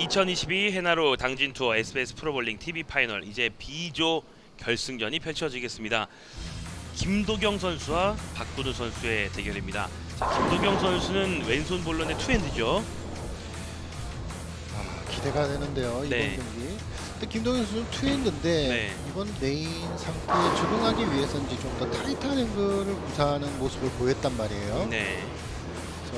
2022 해나루 당진 투어 SBS 프로볼링 TV 파이널 이제 B조 결승전이 펼쳐지겠습니다. 김도경 선수와 박근우 선수의 대결입니다. 자, 김도경 선수는 왼손 볼런의 투핸드죠. 아, 기대가 되는데요 이번 네. 경기. 근데 김동현 선수는 투핸드인데 네. 이번 메인 상태에 적응하기 위해서인지 좀 더 타이트한 앵글을 구사하는 모습을 보였단 말이에요. 네.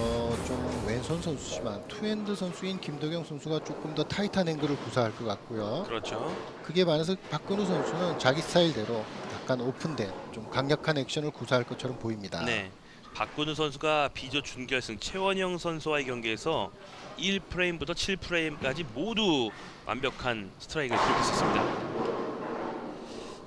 그래서 좀 왼손 선수지만 투핸드 선수인 김도경 선수가 조금 더 타이트한 앵글을 구사할 것 같고요. 그렇죠. 그게 반해서 박근우 선수는 자기 스타일대로 약간 오픈된 좀 강력한 액션을 구사할 것처럼 보입니다. 네. 박근우 선수가 B조 준결승 최원영 선수와의 경기에서 1프레임부터 7프레임까지 모두 완벽한 스트라이크를 기록했었습니다.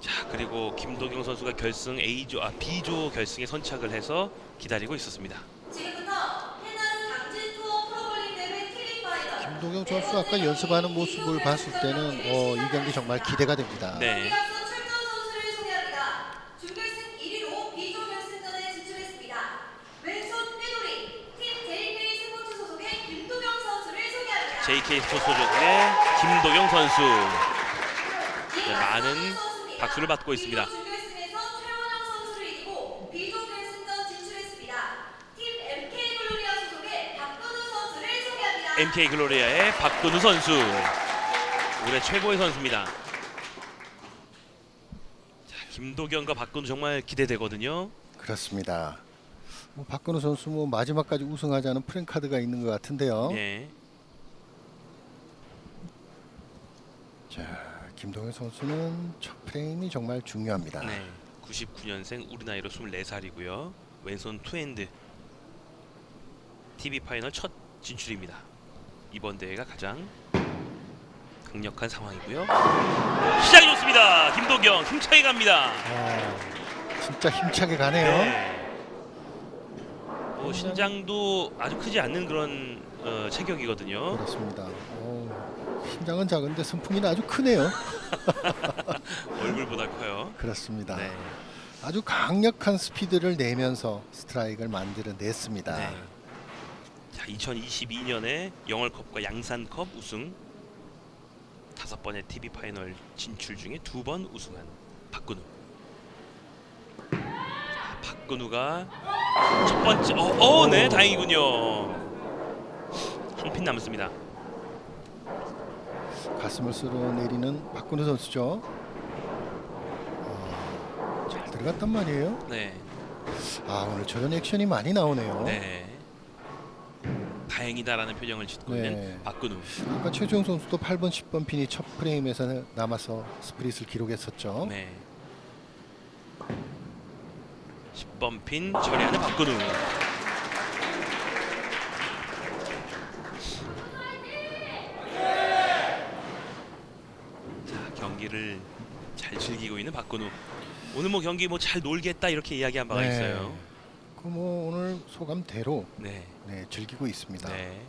자 그리고 김도경 선수가 결승 A조 아 B조 결승에 선착을 해서 기다리고 있었습니다. 지금부터 해나루 당진 투어 프로볼링 대회 TV 파이널 김도경 선수 아까 연습하는 모습을 봤을 때는 어, 이 경기 정말 기대가 됩니다. 네. 경기앞서 출전 선수를 소개합니다. 준결승 1위로 B조 결승전에 진출했습니다. 왼손 꾀돌이 팀 JK 스포츠 소속의 김도경 선수를 소개합니다. JK 스포츠 소속의 김도경 선수 네, 많은. 박수를 받고 있습니다. B조 준결승에서 최원영 선수를 이기고 B조 결승전 진출했습니다. 팀 MK 글로리아 소속의 박근우 선수를 소개합니다. MK 글로리아의 박근우 선수 올해 최고의 선수입니다. 자 김도경과 박근우 정말 기대되거든요. 그렇습니다. 뭐 박근우 선수 뭐 마지막까지 우승하자는 프랭카드가 있는 것 같은데요. 예. 자, 김동현 선수는 첫 프레임이 정말 중요합니다. 네. 99년생 우리 나이로 24살이고요. 왼손 투핸드. TV 파이널 첫 진출입니다. 이번 대회가 가장 강력한 상황이고요. 시작이 좋습니다. 김도경 힘차게 갑니다. 아, 진짜 힘차게 가네요. 네. 뭐 신장도 아주 크지 않는 그런 어, 체격이거든요. 그렇습니다. 오, 신장은 작은데 선풍기는 아주 크네요. 얼굴보다 커요. 그렇습니다. 네. 아주 강력한 스피드를 내면서 스트라이크를 만들어냈습니다. 네. 자, 2022년에 영월컵과 양산컵 우승 다섯 번의 TV 파이널 진출 중에 두 번 우승한 박근우. 자, 박근우가 첫 번째 어, 어, 네, 다행이군요. 한 핀 남습니다. 가슴을 쓸어내리는 박근우 선수죠. 어, 잘 들어갔단 말이에요. 네. 아 오늘 저런 액션이 많이 나오네요. 네. 다행이다라는 표정을 짓고 네. 있는 박근우. 아까 최주영 선수도 8번, 10번 핀이 첫 프레임에서 남아서 스프릿을 기록했었죠. 네. 10번 핀 처리하는 박근우. 자 경기를 잘 즐기고 있는 박근우. 오늘 뭐 경기 뭐 잘 놀겠다 이렇게 이야기한 바가 있어요. 그뭐 오늘 소감대로 네. 네, 즐기고 있습니다. 네.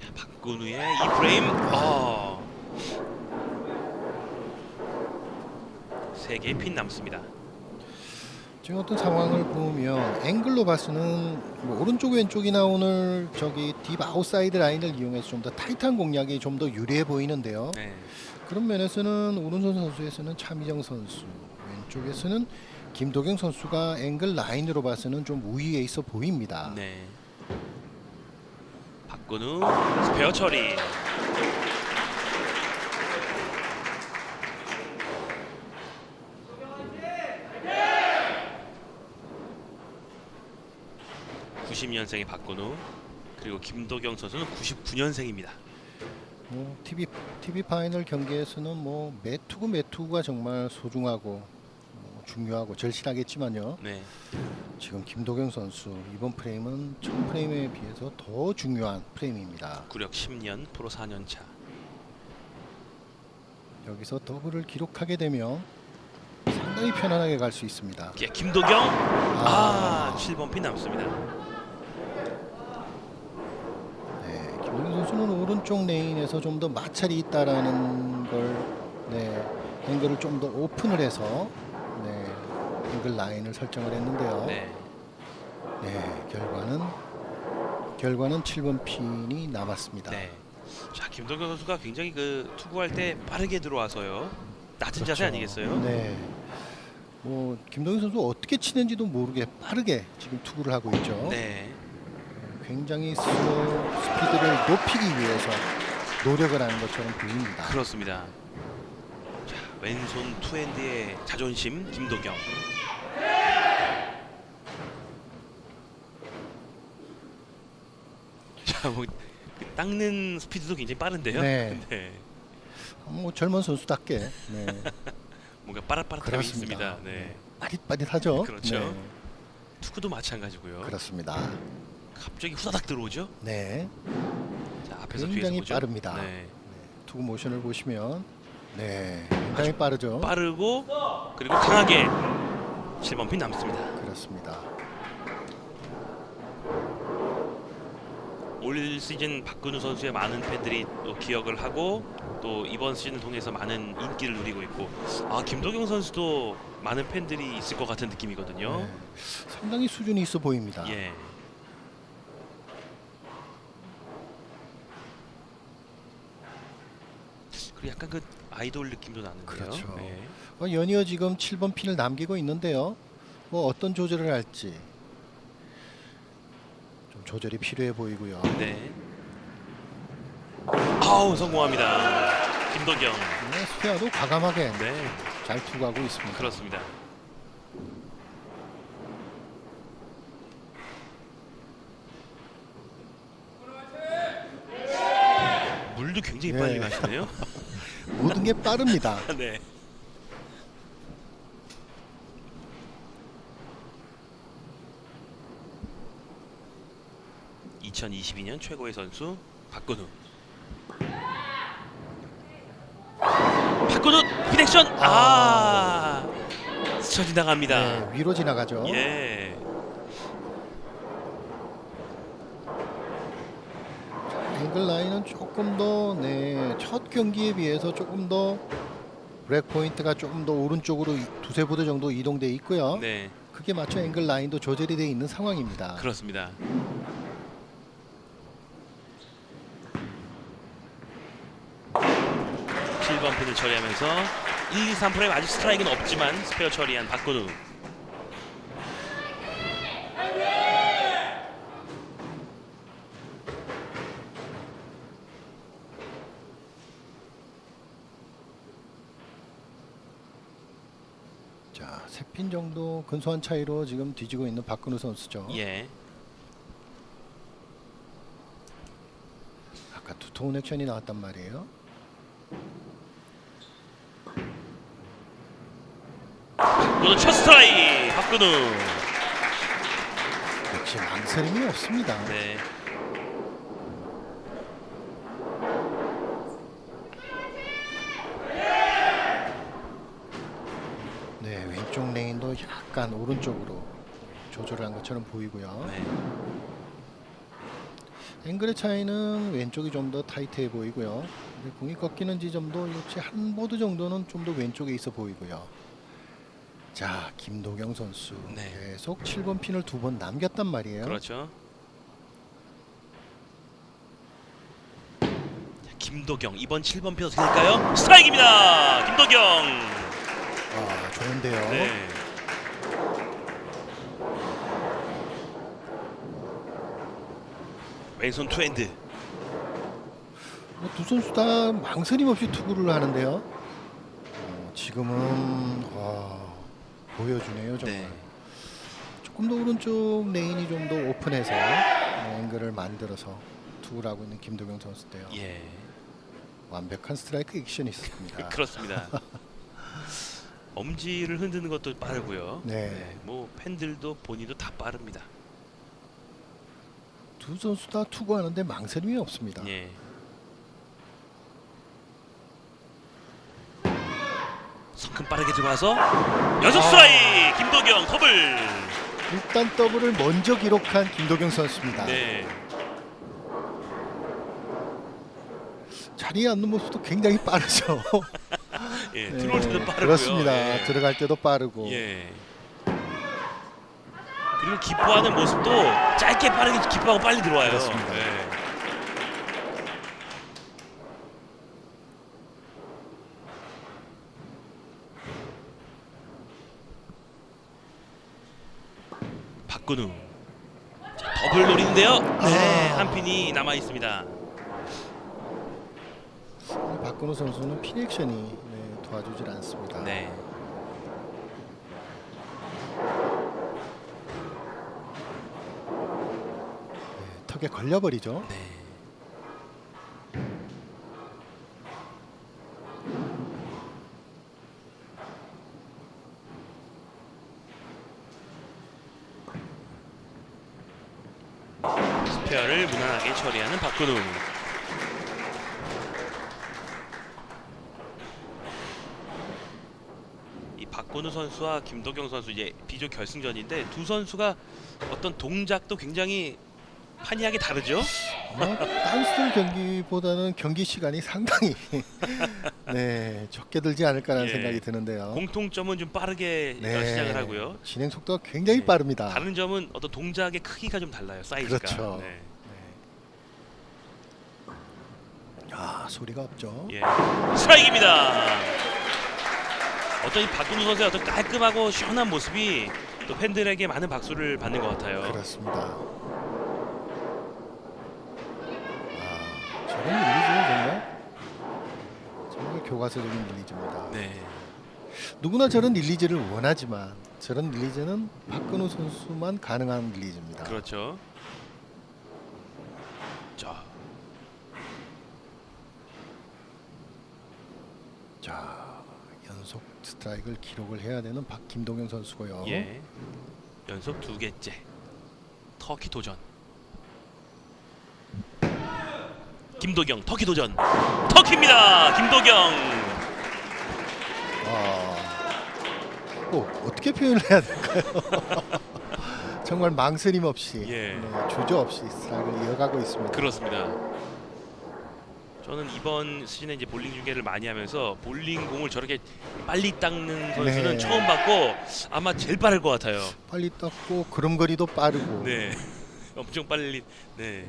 자, 박근우의 이 프레임. 어. 세 개의 핀 남습니다. 지금 어떤 상황을 보면 앵글로 봐서는 뭐 오른쪽 왼쪽이나 오늘 저기 딥 아웃사이드 라인을 이용해서 좀 더 타이트한 공략이 좀 더 유리해 보이는데요. 네. 그런 면에서는 오른손 선수에서는 차미정 선수, 왼쪽에서는 김도경 선수가 앵글 라인으로 봐서는 좀 우위에 있어 보입니다. 네. 박근우 스페어 처리. (90년생의) 박근우 그리고 김도경 선수는 (99년생입니다) 뭐 TV TV 파이널 경기에서는 뭐 매투구 매투구가 정말 소중하고 뭐 중요하고 절실하겠지만요. 네 지금 김도경 선수 이번 프레임은 첫 프레임에 비해서 더 중요한 프레임입니다. 구력 (10년) 프로 (4년) 차 여기서 더블을 기록하게 되면 상당히 편안하게 갈 수 있습니다. 예, 김도경 아, 7번 핀 남습니다. 네, 김도경 선수는 오른쪽 레인에서 좀 더 마찰이 있다라는 걸 네, 앵글을 좀 더 오픈을 해서 네, 앵글 라인을 설정을 했는데요. 네. 네, 결과는 결과는 7번 핀이 남았습니다. 네. 자 김동경 선수가 굉장히 그 투구할 때 빠르게 들어와서요. 낮은 자세 그렇죠. 아니겠어요? 네. 뭐 김동현 선수 어떻게 치는지도 모르게 빠르게 지금 투구를 하고 있죠. 네. 굉장히 스로 스피드를 높이기 위해서 노력을 하는 것처럼 보입니다. 그렇습니다. 자 왼손 투핸드의 자존심 김도경. 자 뭐 닦는 스피드도 굉장히 빠른데요. 네. 네. 뭐 젊은 선수답게 네. 뭔가 빠릿빠릿함이 그렇습니다. 있습니다. 네. 빠릿빠릿하죠. 그렇죠. 네. 투구도 마찬가지고요. 그렇습니다. 갑자기 후다닥 들어오죠. 네. 자 앞에서 굉장히 뒤에서 보죠. 빠릅니다. 네. 투구 모션을 보시면 네, 굉장히 빠르죠. 빠르고 그리고 강하게 7번 핀 남습니다. 그렇습니다. 올 시즌 박근우 선수의 많은 팬들이 또 기억을 하고 또 이번 시즌을 통해서 많은 인기를 누리고 있고 아 김도경 선수도 많은 팬들이 있을 것 같은 느낌이거든요. 네. 상당히 수준이 있어 보입니다. 예. 그리고 약간 그 아이돌 느낌도 나는데요. 그렇죠. 네. 어, 연이어 지금 7번 핀을 남기고 있는데요. 뭐 어떤 조절을 할지 좀 조절이 필요해 보이고요. 네. 아우 성공합니다. 김도경. 네, 스페어도 과감하게 네. 잘 투구하고 있습니다. 그렇습니다. 물도 굉장히 예. 빨리 마시네요. 모든 게 빠릅니다. 네. (2022년) 최고의 선수 박근우 박근우 휘렉션 아 스쳐 지나갑니다 네, 위로 지나가죠. 예 앵글 라인은 조금 더, 네, 첫 경기에 비해서 조금 더 브렉 포인트가 조금 더 오른쪽으로 이- 두세 부대 정도 이동돼 있고요. 네, 그게 맞춰 앵글 라인도 조절이 돼 있는 상황입니다. 그렇습니다. 칠번 핀을 처리하면서 1, 2, 3프레임 아직 스트라이크는 없지만 스페어 처리한 박건우. 자, 세핀 정도 근소한 차이로 지금 뒤지고 있는 박근우 선수죠. 예, 아까 두터운 액션이 나왔단 말이에요. 오늘 첫 스트라이크 박건우. 역시 망설임이 없습니다. 네, 네, 왼쪽 레인도 약간 오른쪽으로 조절한 것처럼 보이고요. 네, 앵글의 차이는 왼쪽이 좀 더 타이트해 보이고요. 공이 꺾이는 지점도 역시 한 보드 정도는 좀 더 왼쪽에 있어 보이고요. 자, 김도경 선수 네. 계속 7번 핀을 두 번 남겼단 말이에요. 그렇죠. 자, 김도경 이번 7번 핀 어떻게 될까요? 스트라이크입니다. 김도경. 아, 좋은데요. 네. 왼손 투핸드. 뭐두 선수 다 망설임 없이 투구를 하는데요. 어, 지금은 와, 보여주네요 정말. 네. 조금 더 오른쪽 레인이 좀 더 오픈해서 어, 앵글을 만들어서 투구를 하고 있는 김도경 선수인데요. 예. 완벽한 스트라이크 액션이 있었습니다. 그렇습니다. 엄지를 흔드는 것도 빠르고요. 네. 뭐 팬들도 본인도 다 빠릅니다. 두 선수 다 투구하는데 망설임이 없습니다. 예. 성큼 빠르게 들어와서 연속 스트라이크 김도경 더블. 일단 더블을 먼저 기록한 김도경 선수입니다. 네. 자리에 앉는 모습도 굉장히 빠르죠. 예, 네, 들어올 때도 빠르고요. 그렇습니다. 예. 들어갈 때도 빠르고. 예. 그리고 기뻐하는 모습도 짧게 빠르게 기뻐하고 빨리 들어와요. 그렇습니다. 예. 박근우 자, 더블 노리는데요. 네, 아. 한 핀이 남아 있습니다. 박근호 선수는 피렉션이 네, 도와주질 않습니다. 네. 네, 턱에 걸려버리죠. 네. 스페어를 무난하게 처리하는 박근우. 이 박근우 선수와 김도경 선수 이제 비조 결승전인데 두 선수가 어떤 동작도 굉장히 판이하게 다르죠. 아마 딴스톤 경기보다는 경기 시간이 상당히 네 적게 들지 않을까라는 예. 생각이 드는데요. 공통점은 좀 빠르게 네, 시작을 하고요. 진행 속도가 굉장히 네. 빠릅니다. 다른 점은 어떤 동작의 크기가 좀 달라요. 사이즈가. 그렇죠. 네. 아 소리가 없죠. 예. 스트라이크입니다. 어떤 이 박근우 선수의 어떤 깔끔하고 시원한 모습이 또 팬들에게 많은 박수를 받는 것 같아요. 그렇습니다. 아 저런 릴리즈 정말 정말 교과서적인 릴리즈입니다. 네. 누구나 저런 릴리즈를 원하지만 저런 릴리즈는 박근호 선수만 가능한 릴리즈입니다. 그렇죠. 자, 자 연속 스트라이크를 기록을 해야 되는 박 김동영 선수고요. 예. 연속 두 개째. 터키 도전. 김도경 터키 도전. 터키입니다. 김도경. 아, 뭐 어떻게 표현을 해야 될까요? 정말 망설임 없이 예. 네, 주저 없이 스트라이크를 이어가고 있습니다. 그렇습니다. 저는 이번 시즌에 이제 볼링 중계를 많이 하면서 볼링 공을 저렇게 빨리 닦는 선수는 네. 처음 봤고 아마 제일 빠를 것 같아요. 빨리 떴고 걸음걸이도 빠르고 네, 엄청 빨리. 네,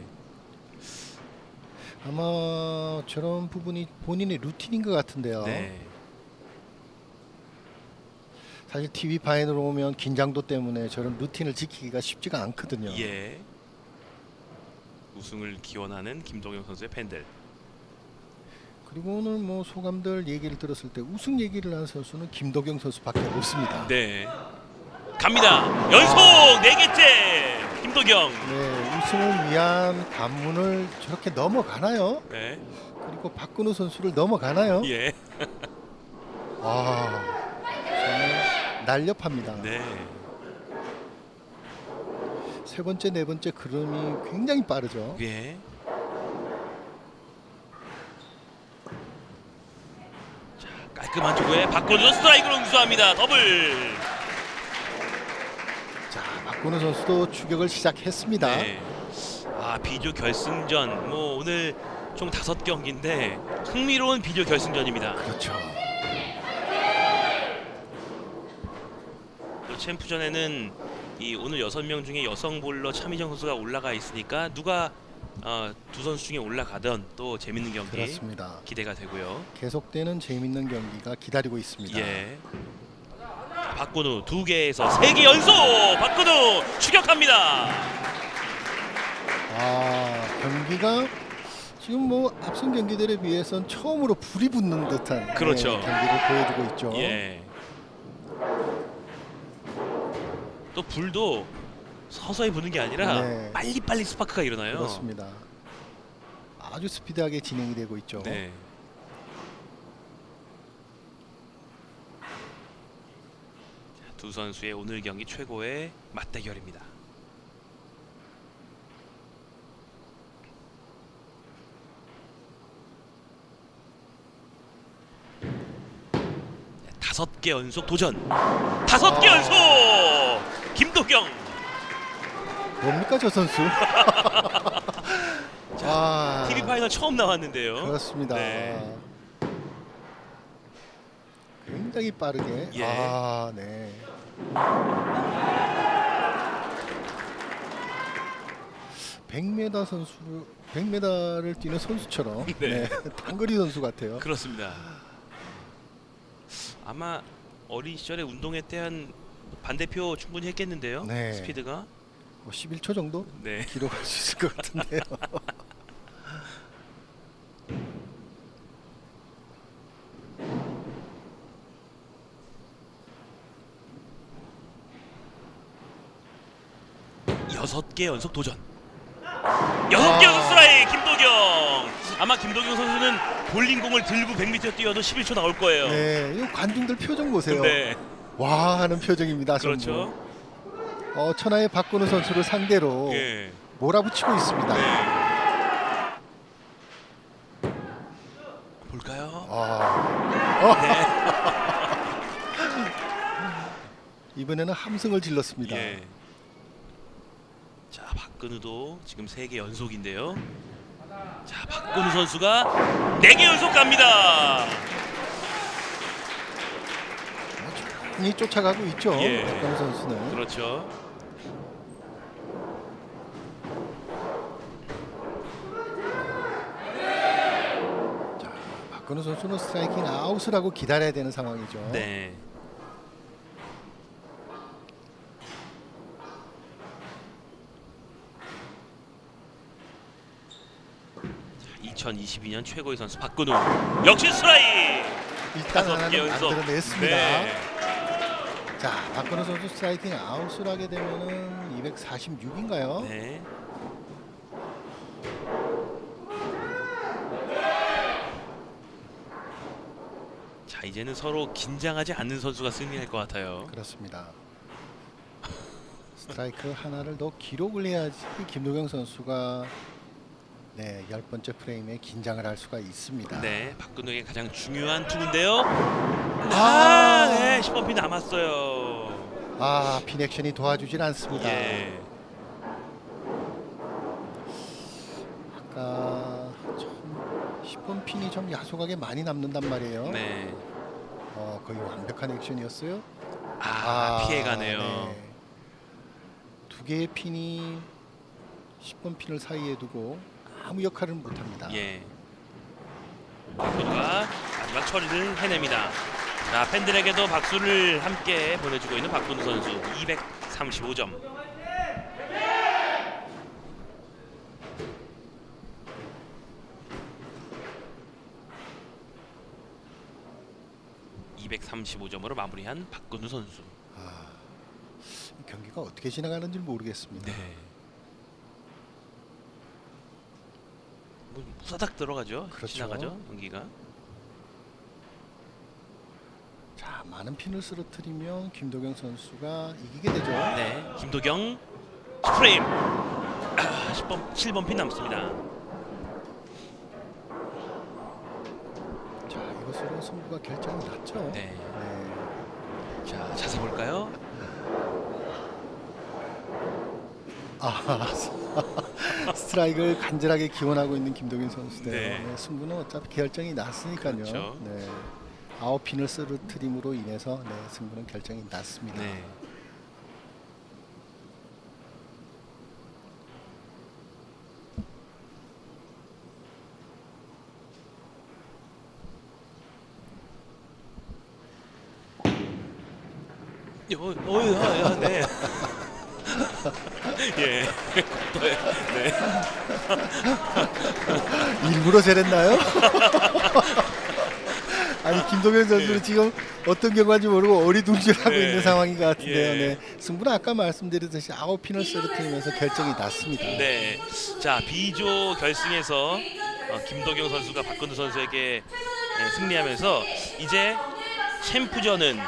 아마 저런 부분이 본인의 루틴인 것 같은데요. 네, 사실 TV 파인으로 오면 긴장도 때문에 저런 루틴을 지키기가 쉽지가 않거든요. 예. 우승을 기원하는 김동영 선수의 팬들. 그리고 오늘 뭐 소감들 얘기를 들었을 때 우승 얘기를 하는 선수는 김도경 선수밖에 없습니다. 네, 갑니다. 연속 네 개째 김도경. 네, 우승을 위한 관문을 저렇게 넘어가나요? 네, 그리고 박근호 선수를 넘어가나요? 예, 아, 정말 날렵합니다. 네, 세 번째, 네 번째 걸음이 굉장히 빠르죠. 예. 깔끔한 투구에 박건우 스트라이크로 응수합니다. 더블. 자, 박근호 선수도 추격을 시작했습니다. 네. 아 비조 결승전 뭐 오늘 총 다섯 경기인데 흥미로운 비조 결승전입니다. 그렇죠. 또 챔프전에는 이 오늘 여섯 명 중에 여성 볼러 차미정 선수가 올라가 있으니까 누가 어, 두 선수 중에 올라가던 또 재밌는 경기 그렇습니다. 기대가 되고요. 계속되는 재밌는 경기가 기다리고 있습니다. 예. 박근우 두 개에서 세 개 연속 박근우 추격합니다. 아, 경기가 지금 뭐 앞선 경기들에 비해선 처음으로 불이 붙는 듯한 그렇죠. 네, 경기를 보여주고 있죠. 예. 또 불도 서서히 부는 게 아니라 네. 빨리빨리 스파크가 일어나요. 그렇습니다. 아주 스피드하게 진행이 되고 있죠. 네. 자, 두 선수의 오늘 경기 최고의 맞대결입니다. 다섯 개 연속 도전. 다섯 개 아. 연속. 김도경. 뭡니까 저 선수? 아, TV 파이널 처음 나왔는데요. 그렇습니다. 네. 상당히 빠르게. 예. 아, 네. (100m) 선수 100m를 뛰는 선수처럼 네. 네. 단거리 선수 같아요. 그렇습니다. 아마 어린 시절에 운동회 때 한 반대표 충분히 했겠는데요. 네. 스피드가. 뭐 11초 정도 네. 기록할 수 있을 것 같은데요. 여섯 개 연속 도전. 여섯 개 연속 스트라이크 김도경. 아마 김도경 선수는 볼링공을 들고 100m 뛰어도 11초 나올 거예요. 네, 이 관중들 표정 보세요. 네. 와 하는 표정입니다. 전부. 그렇죠. 어, 천하의 박건우 선수를 상대로 예. 몰아붙이고 있습니다. 네. 볼까요? 아, 네. 이번에는 함성을 질렀습니다. 예. 자 박근우도 지금 세 개 연속인데요. 자 박근우 선수가 네 개 연속 갑니다. 이 쫓아가고 있죠. 예. 박건우 선수는. 그렇죠. 자, 박건우 선수는 스트라이킹 아웃을 하고 기다려야 되는 상황이죠. 네. 자, 2022년 최고의 선수 박근우 역시 스트라이크 일단 다섯 개 하나는 연속. 만들어냈습니다. 네. 자, 박건우 선수 스트라이킹 아웃을 하게 되면은 246인가요? 네. 이제는 서로 긴장하지 않는 선수가 승리할 것 같아요. 그렇습니다. 스트라이크 하나를 더 기록을 해야지 김도경 선수가 네, 열 번째 프레임에 긴장을 할 수가 있습니다. 네, 박근우의 가장 중요한 투구인데요. 아! 아, 네, 10번 피 남았어요. 아, 핀 액션이 도와주질 않습니다. 예. 아까 좀 10번 핀이 좀 야속하게 많이 남는단 말이에요. 네. 어, 거의 완벽한 액션이었어요. 아, 피해가네요. 네. 두 개의 핀이 10번 핀을 사이에 두고 아무 역할을 못합니다. 예. 박근우가 마지막 처리를 해냅니다. 자, 팬들에게도 박수를 함께 보내주고 있는 박근우 선수 235점. (235점으로) 마무리한 박근우 선수. 아, 이 경기가 어떻게 지나가는지 모르겠습니다. 네. 뭐 무사닥 들어가죠. 그렇죠. 지나가죠 경기가. 자, 많은 핀을 쓰러뜨리면 김도경 선수가 이기게 되죠. 네, 김도경 10프레임. 아, 10번 7번 핀 남습니다. 자, 이것으로 승부가 결정이 났죠. 네. 네. 자, 자세 볼까요? 아, 스트라이크를 간절하게 기원하고 있는 김도경 선수인데요. 네. 네, 승부는 어차피 결정이 났으니까요. 그렇죠. 네. 아홉 핀을 쓰러뜨림으로 인해서 네, 승부는 결정이 났습니다. 네. 어, 어, 야, 야, 네. 예. 네. 일부러 저랬나요? 아니 김동현 선수는 예. 지금 어떤 경우인지 모르고 어리둥절하고 네. 있는 상황인 것 같은데요. 예. 네. 승부는 아까 말씀드렸듯이 아홉 핀을 쓰러뜨리면서 결정이 났습니다. 네. 자, B조 결승에서 어, 김도경 선수가 박근우 선수에게 네, 승리하면서 이제 챔프전은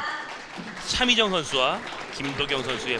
차미정 선수와 김도경 선수의